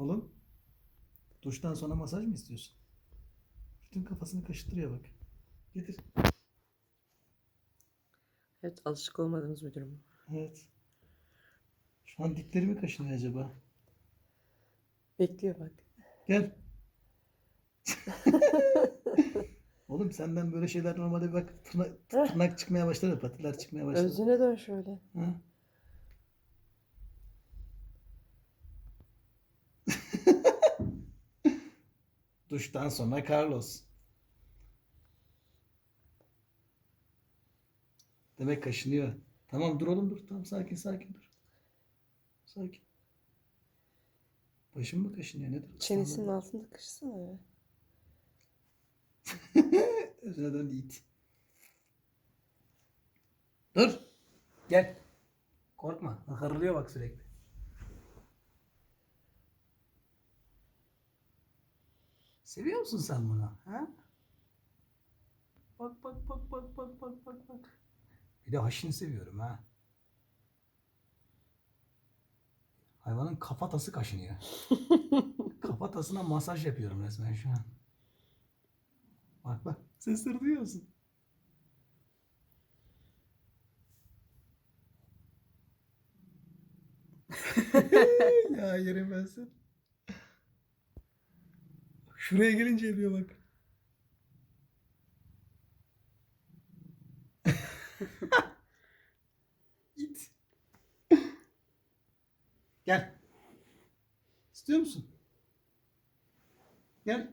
Oğlum. Duştan sonra masaj mı istiyorsun? Bütün kafasını kaşıttırıyor bak. Getir. Evet alışık olmadığımız bir durum. Evet. Şu an dikleri mi kaşınıyor acaba? Bekliyor bak. Gel. Oğlum senden böyle şeyler normalde bak tırnak, tırnak çıkmaya başladı, patiler çıkmaya başladı. Özüne dön şöyle. Ha? Duştan sonra Carlos. Demek kaşınıyor. Tamam dur oğlum dur. Tamam sakin sakin dur. Sakin. Başım mı kaşınıyor nedir? Çenesinin altında kışsana ya. Özüne dön it. Dur. Gel. Korkma. Hırlıyor bak sürekli. Seviyor musun sen bunu? Ha? Bak bak bak bak bak bak bak bak. Bir de haşin seviyorum ha. Hayvanın kafatası kaşınıyor. Kafatasına masaj yapıyorum resmen şu an. Bak bak. Sesleri duyuyor musun? ya yerim ben seni. Şuraya gelince yapıyor bak. İt. Gel. İstiyor musun? Gel.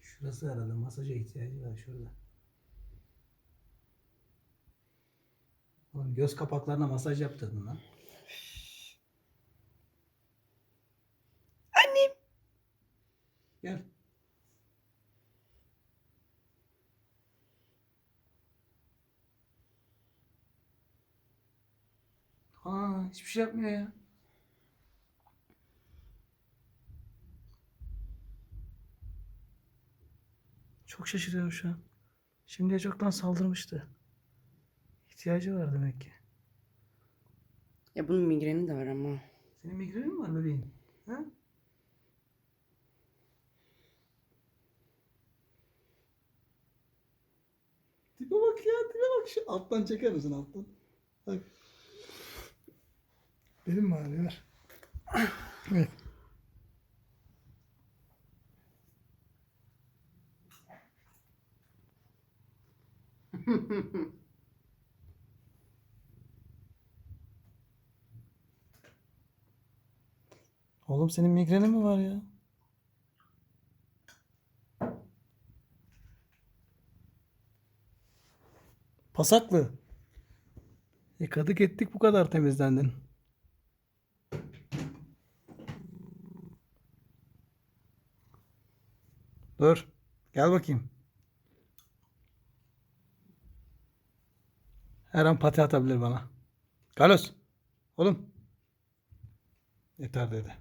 Şurası herhalde masaja ihtiyacı var şurada. Oğlum göz kapaklarına masaj yaptırdın lan. Gel. Aa, hiçbir şey yapmıyor ya. Çok şaşırıyorum şu an. Şimdiye çoktan saldırmıştı. İhtiyacı var demek ki. Ya bunun migreni de var ama. Senin migrenin mi var bebeğim? Ha? Tipe bak ya, tipe bak. Şu alttan çeker misin alttan? Bak. Benim mi ağrıyor? Evet. Oğlum senin migrenin mi var ya? Pasaklı. Yıkadık ettik bu kadar temizlendin. Dur. Gel bakayım. Her an pati atabilir bana. Carlos. Oğlum. Yeter dedi.